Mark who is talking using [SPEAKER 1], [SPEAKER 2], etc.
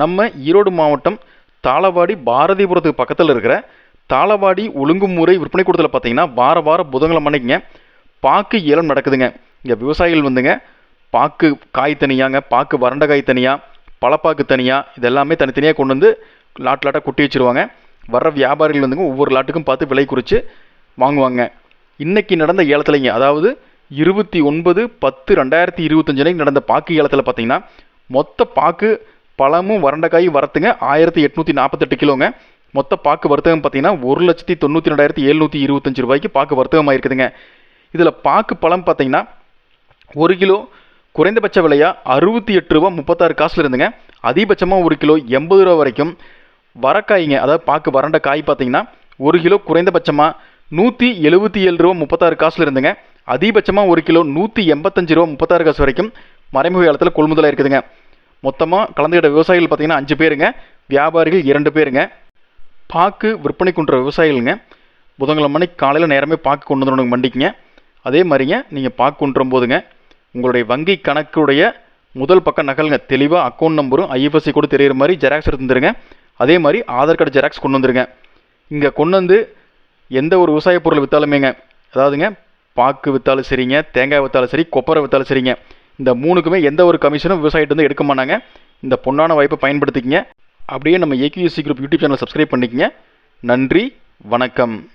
[SPEAKER 1] நம்ம ஈரோடு மாவட்டம் தாளவாடி பாரதிபுரத்துக்கு பக்கத்தில் இருக்கிற தாளவாடி ஒழுங்குமுறை விற்பனை கூடத்தில் பார்த்தீங்கன்னா வார வாரம் புதன்கிழமை அன்னைக்குங்க பாக்கு ஏலம் நடக்குதுங்க. இங்கே விவசாயிகள் வந்துங்க பாக்கு காய் தனியாங்க பாக்கு வறண்ட காய் தனியாக பழப்பாக்கு தனியாக இதெல்லாமே தனித்தனியாக கொண்டு வந்து லாட் லாட்டாக கொட்டி வச்சிருவாங்க. வர்ற வியாபாரிகள் வந்துங்க ஒவ்வொரு லாட்டுக்கும் பார்த்து விலை குறித்து வாங்குவாங்க. இன்றைக்கி நடந்த ஏலத்துலைங்க அதாவது இருபத்தி ஒன்பது பத்து ரெண்டாயிரத்தி இருபத்தஞ்சு நடந்த பாக்கு ஏலத்தில் பார்த்தீங்கன்னா மொத்த பாக்கு பழமும் வறண்டக்காய் வரத்துங்க ஆயிரத்தி எட்நூற்றி நாற்பத்தெட்டு கிலோங்க. மொத்த பாக்கு வர்த்தகம் பார்த்தீங்கன்னா ஒரு லட்சத்தி தொண்ணூற்றி ரெண்டாயிரத்தி எழுநூற்றி இருபத்தஞ்சு ரூபாய்க்கு பாக்கு வர்த்தகமாக இருக்குதுங்க இதில் பாக்கு பழம் பார்த்தீங்கன்னா ஒரு கிலோ குறைந்தபட்ச விலையா அறுபத்தி எட்டு ரூபா முப்பத்தாறு காசுல இருந்துங்க. அதிகபட்சமாக ஒரு கிலோ எண்பது ரூபா வரைக்கும் வரக்காய்ங்க அதாவது பாக்கு வறண்ட காய் பார்த்தீங்கன்னா ஒரு கிலோ குறைந்தபட்சமாக நூற்றி எழுபத்தி ஏழு ரூபா முப்பத்தாறு காசில் இருந்துங்க. அதிகபட்சமாக ஒரு கிலோ நூற்றி எண்பத்தஞ்சு ரூபா முப்பத்தாறு காசு வரைக்கும் மறைமுக காலத்தில் கொள்முதலாக இருக்குதுங்க மொத்தமாக கலந்துகிட்ட விவசாயிகள் பார்த்திங்கன்னா அஞ்சு பேருங்க. வியாபாரிகள் இரண்டு பேருங்க. பாக்கு விற்பனை கொண்ட விவசாயிகளுங்க. புதன்கிழமை மணிக்கு காலையில் நேரமே பாக்கு கொண்டு வந்துடணும் மண்டிக்குங்க அதே மாதிரிங்க நீங்கள் பாக்கு கொண்டு போதுங்க. உங்களுடைய வங்கி கணக்குடைய முதல் பக்கம் நகலுங்க. தெளிவாக அக்கௌண்ட் நம்பரும் ஐஎஃப்எஸ்சி கூட தெரிகிற மாதிரி ஜெராக்ஸ் எடுத்துருங்க அதே மாதிரி ஆதார் கார்டு ஜெராக்ஸ் கொண்டு வந்துருங்க. இங்கே கொண்டு வந்து எந்த ஒரு விவசாய பொருள் விற்றாலுமேங்க அதாவதுங்க பாக்கு விற்றாலும் சரிங்க தேங்காய் விற்றாலும் சரி கொப்பரை விற்றாலும் சரிங்க. இந்த மூணுக்குமே எந்த ஒரு கமிஷனும் விவசாயிட்டு வந்து எடுக்க மாட்டாங்க. இந்த பொன்னான வாய்ப்பை பயன்படுத்திக்கங்க. அப்படியே நம்ம ஏகியூசி குரூப் யூடியூப் சேனலை சப்ஸ்கிரைப் பண்ணிக்கங்க. நன்றி வணக்கம்.